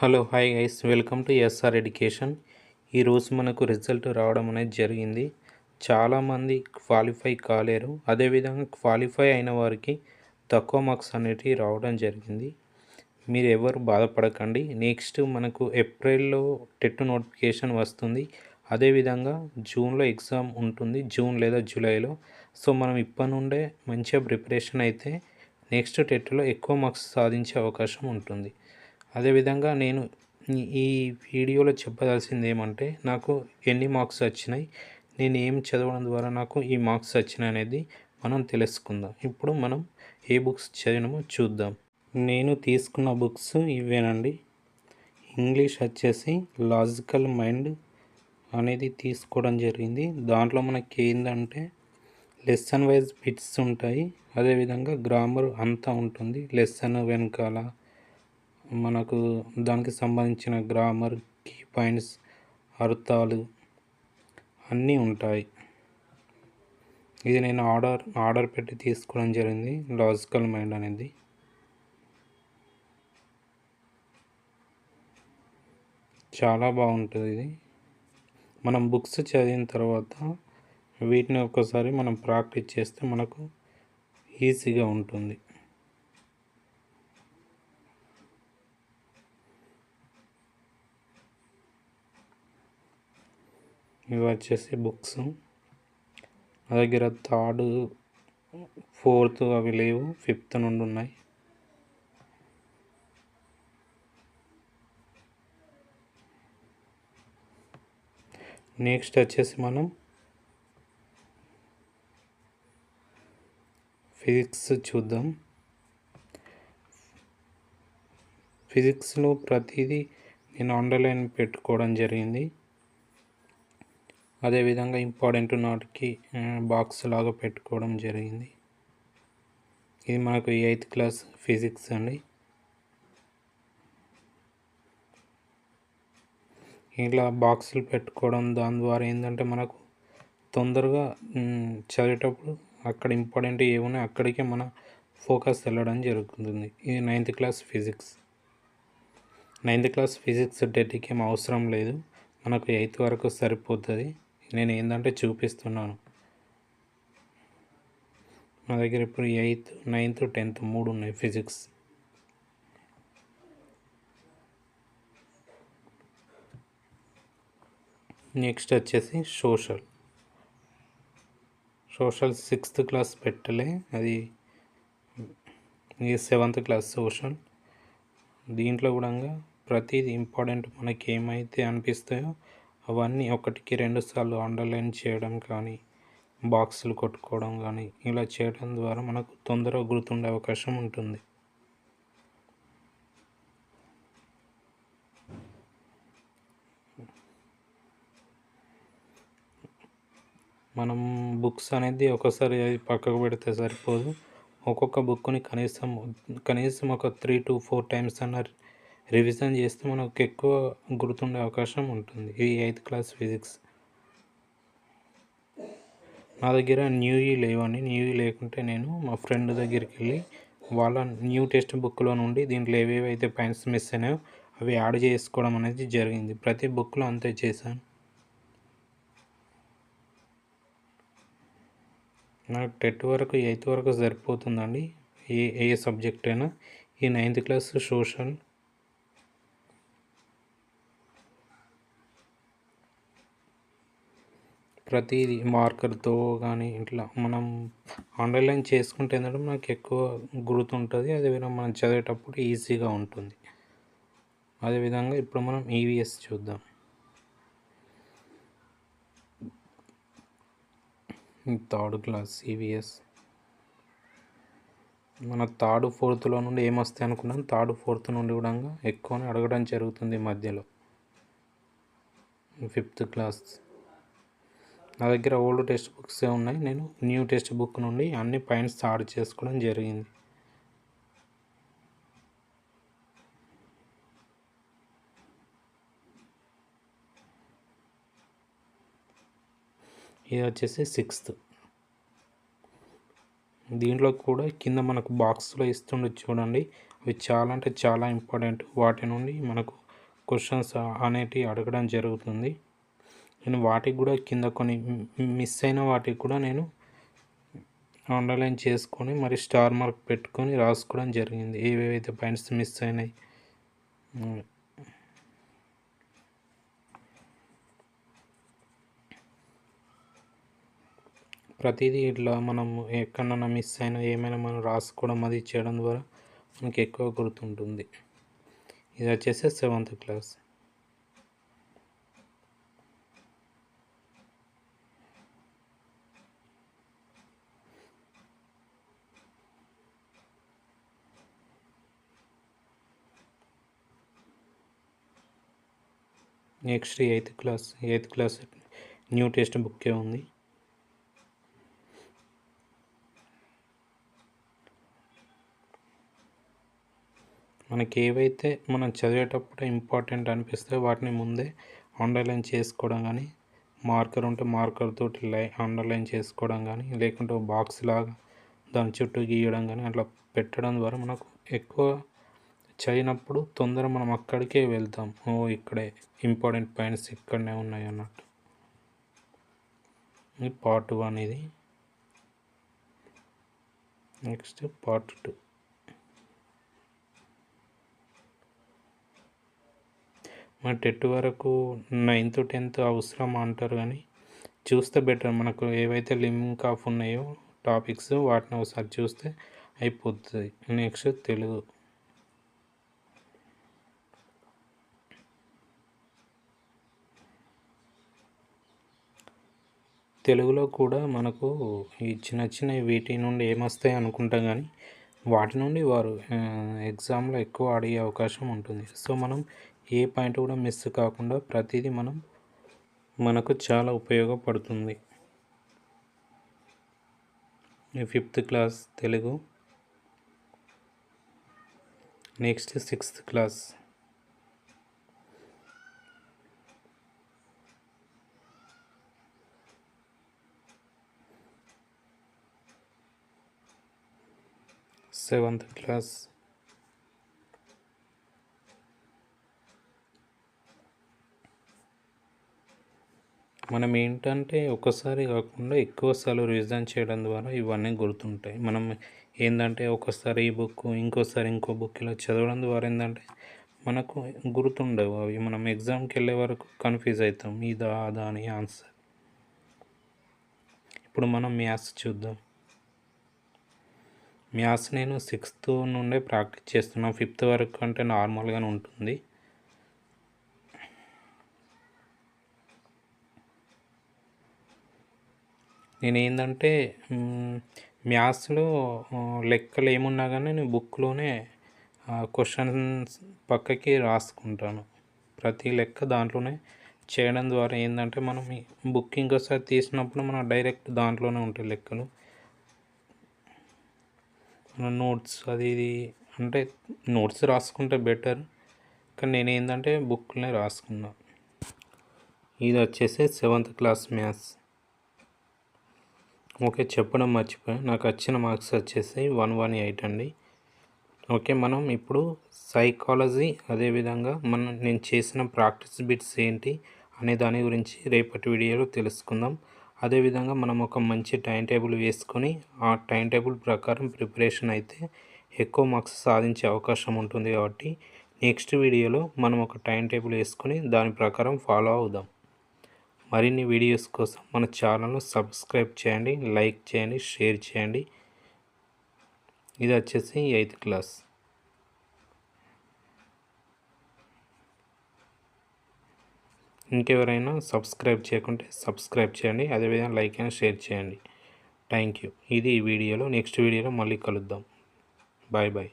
Hello hi guys. Welcome to SR education. ఈరోజు మనకు result రావడం అనేది జరిగింది. చాలామంది క్వాలిఫై కాలేరు. అదేవిధంగా క్వాలిఫై అయిన వారికి తక్కువ మార్క్స్ అనేటివి రావడం జరిగింది. మీరు ఎవరు బాధపడకండి. నెక్స్ట్ మనకు ఏప్రిల్లో టెట్ నోటిఫికేషన్ వస్తుంది. అదేవిధంగా జూన్లో ఎగ్జామ్ ఉంటుంది జూన్ లేదా జూలైలో. సో మనం ఇప్పటి నుండే మంచిగా ప్రిపరేషన్ అయితే నెక్స్ట్ టెట్లో ఎక్కువ మార్క్స్ సాధించే అవకాశం ఉంటుంది. అదేవిధంగా నేను ఈ- వీడియోలో చెప్పదలసింది ఏమంటే నాకు ఎన్ని మార్క్స్ వచ్చినాయి నేను ఏం చదవడం ద్వారా నాకు ఈ మార్క్స్ వచ్చినాయి అనేది మనం తెలుసుకుందాం. ఇప్పుడు మనం ఏ బుక్స్ చదివినామో చూద్దాం. నేను తీసుకున్న బుక్స్ ఇవేనండి. ఇంగ్లీష్ వచ్చేసి లాజికల్ మైండ్ అనేది తీసుకోవడం జరిగింది. దాంట్లో మనకి ఏంటంటే లెసన్ వైజ్ బిట్స్ ఉంటాయి. అదేవిధంగా గ్రామర్ అంతా ఉంటుంది. లెసన్ వెనకాల మనకు దానికి సంబంధించిన గ్రామర్ కీ పాయింట్స్ అర్థాలు అన్నీ ఉంటాయి. ఇది నేను ఆర్డర్ ఆర్డర్ పెట్టి తీసుకోవడం జరిగింది. లాజికల్ మైండ్ అనేది. చాలా బాగుంటుంది ఇది. మనం బుక్స్ చదివిన తర్వాత వీటిని ఒక్కసారి మనం ప్రాక్టీస్ చేస్తే మనకు ఈజీగా ఉంటుంది. ఇవి వచ్చేసి బుక్స్. నా దగ్గర థర్డ్ ఫోర్త్ అవి లేవు ఫిఫ్త్ నుండి ఉన్నాయి. నెక్స్ట్ వచ్చేసి మనం ఫిజిక్స్ చూద్దాం. ఫిజిక్స్లో ప్రతిదీ నేను అండర్లైన్ పెట్టుకోవడం జరిగింది. అదేవిధంగా ఇంపార్టెంట్ నాటికి బాక్స్ లాగా పెట్టుకోవడం జరిగింది. ఇది మనకు ఎయిత్ క్లాస్ ఫిజిక్స్ అండి. ఇలా బాక్సులు పెట్టుకోవడం దాని ద్వారా ఏంటంటే మనకు తొందరగా చదివేటప్పుడు అక్కడ ఇంపార్టెంట్ ఏమున్నాయి అక్కడికే మన ఫోకస్ వెళ్ళడం జరుగుతుంది. ఇది ninth class physics. Ninth class physics డెట్కి ఏం అవసరం లేదు. మనకు ఎయిత్ వరకు సరిపోతుంది. నేను ఏంటంటే చూపిస్తున్నాను. నా దగ్గర ఇప్పుడు ఎయిత్ నైన్త్ టెన్త్ మూడు ఉన్నాయి ఫిజిక్స్. నెక్స్ట్ వచ్చేసి సోషల్. సోషల్ సిక్స్త్ క్లాస్ పెట్టలే అది ఇది సెవెంత్ క్లాస్ సోషల్. దీంట్లో కూడా ప్రతిది ఇంపార్టెంట్ మనకి ఏమైతే అనిపిస్తాయో అవన్నీ ఒకటికి రెండు సార్లు అండర్లైన్ చేయడం కానీ బాక్సులు కొట్టుకోవడం కానీ ఇలా చేయడం ద్వారా మనకు తొందరగా గుర్తుండే అవకాశం ఉంటుంది. మనం బుక్స్ అనేది ఒకసారి పక్కకు పెడితే సరిపోదు. ఒక్కొక్క బుక్ని కనీసం కనీసం ఒక త్రీ టు ఫోర్ టైమ్స్ అన్న రివిజన్ చేస్తే మనకు ఎక్కువ గుర్తుండే అవకాశం ఉంటుంది. ఇది ఎయిత్ క్లాస్ ఫిజిక్స్. నా దగ్గర న్యూ లేవండి. న్యూ లేకుంటే నేను మా ఫ్రెండ్ దగ్గరికి వెళ్ళి వాళ్ళ న్యూ టెక్స్ట్ బుక్లో నుండి దీంట్లో ఏవేవి అయితే పాయింట్స్ మిస్ అయినాయో అవి యాడ్ చేసుకోవడం అనేది జరిగింది. ప్రతి బుక్లో అంతే చేశాను. నాకు టెట్ వరకు ఎయిత్ వరకు సరిపోతుందండి. ఏ ఏ సబ్జెక్ట్ అయినా. ఈ నైన్త్ క్లాస్ సోషల్. ప్రతిదీ మార్కర్తో కానీ ఇట్లా మనం అండర్లైన్ చేసుకుంటే ఏంటంటే మనకు ఎక్కువ గుర్తుంటుంది. అదేవిధంగా మనం చదివేటప్పుడు ఈజీగా ఉంటుంది. అదేవిధంగా ఇప్పుడు మనం ఈవీఎస్ చూద్దాం. థర్డ్ క్లాస్ ఈవీఎస్ మన థర్డ్ ఫోర్త్లో నుండి ఏమొస్తాయి అనుకున్నాం? థర్డ్ ఫోర్త్ నుండి కూడా ఎక్కువనే అడగడం జరుగుతుంది మధ్యలో. ఫిఫ్త్ క్లాస్ నా దగ్గర ఓల్డ్ టెక్స్ట్ బుక్సే ఉన్నాయి. నేను న్యూ టెక్స్ట్ బుక్ నుండి అన్ని పాయింట్స్ యాడ్ చేసుకోవడం జరిగింది. ఇది వచ్చేసి సిక్స్త్. దీంట్లో కూడా కింద మనకు బాక్స్లో ఇస్తుండే చూడండి. అవి చాలా అంటే చాలా ఇంపార్టెంట్. వాటి నుండి మనకు క్వశ్చన్స్ అనేటివి అడగడం జరుగుతుంది. నేను వాటికి కూడా కింద కొన్ని మిస్ అయిన వాటికి కూడా నేను అండర్లైన్ చేసుకొని మరి స్టార్ మార్క్ పెట్టుకొని రాసుకోవడం జరిగింది. ఏవేవైతే పాయింట్స్ మిస్ అయినాయి. ప్రతిదీ ఇట్లా మనం ఎక్కడన్నా మిస్ అయినా ఏమైనా మనం రాసుకోవడం అది చేయడం ద్వారా మనకి ఎక్కువ గుర్తుంటుంది. ఇది వచ్చేసి seventh class next eighth class eighth class new text బుక్కే ఉంది. మనకి ఏవైతే మనం చదివేటప్పుడు ఇంపార్టెంట్ అనిపిస్తే వాటిని ముందే అండర్లైన్ చేసుకోవడం కానీ మార్కర్ ఉంటే మార్కర్ తోటి లై అండర్లైన్ చేసుకోవడం కానీ లేకుంటే బాక్స్ లాగా దాని చుట్టూ గీయడం కానీ అట్లా పెట్టడం ద్వారా మనకు ఎక్కువ చదివినప్పుడు తొందర మనం అక్కడికే వెళ్తాం. ఓ ఇక్కడే. ఇంపార్టెంట్ పాయింట్స్ ఇక్కడనే ఉన్నాయి అన్నట్టు. ఇది పార్ట్ వన్ ఇది. Next part two. మన టెట్ వరకు నైన్త్ టెన్త్ అవసరం అంటారు కానీ చూస్తే బెటర్. మనకు ఏవైతే లింక్ ఆఫ్ ఉన్నాయో టాపిక్స్ వాటిని ఒకసారి చూస్తే అయిపోతుంది. నెక్స్ట్ తెలుగు. తెలుగులో కూడా మనకు ఈ చిన్న చిన్న వీటి నుండి ఏమొస్తాయి అనుకుంటాం కానీ వాటి నుండి వారు ఎగ్జామ్లో ఎక్కువ అడిగే అవకాశం ఉంటుంది. సో మనం ఏ పాయింట్ కూడా మిస్ కాకుండా ప్రతిదీ మనం మనకు చాలా ఉపయోగపడుతుంది. Fifth class Telugu next sixth class. Seventh class మనం ఏంటంటే ఒకసారి కాకుండా ఎక్కువసార్లు రివిజన్ చేయడం ద్వారా ఇవన్నీ గుర్తుంటాయి. మనం ఏంటంటే ఒకసారి ఈ బుక్ ఇంకోసారి ఇంకో బుక్ ఇలా చదవడం ద్వారా ఏంటంటే మనకు గుర్తుండవు. అవి మనం ఎగ్జామ్కి వెళ్ళే వరకు కన్ఫ్యూజ్ అవుతాం. ఇదా అదా అని ఆన్సర్ ఇప్పుడు మనం మ్యాథ్స్ చూద్దాం. మ్యాథ్స్ నేను సిక్స్త్ నుండే ప్రాక్టీస్ చేస్తున్నాను ఫిఫ్త్ వరకు అంటే నార్మల్గానే ఉంటుంది. నేను ఏంటంటే మ్యాథ్స్లో లెక్కలు ఏమున్నా కానీ నేను బుక్లోనే క్వశ్చన్స్ పక్కకి రాసుకుంటాను. ప్రతి లెక్క దాంట్లోనే చేయడం ద్వారా ఏంటంటే మనం బుక్ ఇంకోసారి తీసినప్పుడు మనం డైరెక్ట్ దాంట్లోనే ఉంటాయి లెక్కలు. నోట్స్ అది ఇది అంటే నోట్స్ రాసుకుంటే బెటర్. కానీ నేను ఏంటంటే బుక్లనే రాసుకున్నా. ఇది వచ్చేసి సెవెంత్ క్లాస్ మ్యాథ్స్. ఓకే చెప్పడం మర్చిపోయాను. నాకు వచ్చిన మార్క్స్ వచ్చేసి వన్ వన్ ఎయిట్ అండి. ఓకే మనం ఇప్పుడు సైకాలజీ అదేవిధంగా మనం నేను చేసిన ప్రాక్టీస్ బిట్స్ ఏంటి అనే దాని గురించి రేపటి వీడియోలో తెలుసుకుందాం. అదేవిధంగా మనం ఒక మంచి టైం టేబుల్ వేసుకొని ఆ టైం టేబుల్ ప్రకారం ప్రిపరేషన్ అయితే ఎక్కువ మార్క్స్ సాధించే అవకాశం ఉంటుంది కాబట్టి నెక్స్ట్ వీడియోలో మనం ఒక టైం టేబుల్ వేసుకొని దాని ప్రకారం ఫాలో అవుదాం. మరిన్ని వీడియోస్ కోసం మన ఛానల్ను సబ్స్క్రైబ్ చేయండి లైక్ చేయండి షేర్ చేయండి. ఇది వచ్చేసి ఎయిత్ క్లాస్. ఇంకెవరైనా సబ్స్క్రైబ్ చేయకుంటే సబ్స్క్రైబ్ చేయండి అదేవిధంగా లైక్ అయినా షేర్ చేయండి. Thank you. ఇది ఈ వీడియోలో నెక్స్ట్ వీడియోలో మళ్ళీ కలుద్దాం. Bye bye.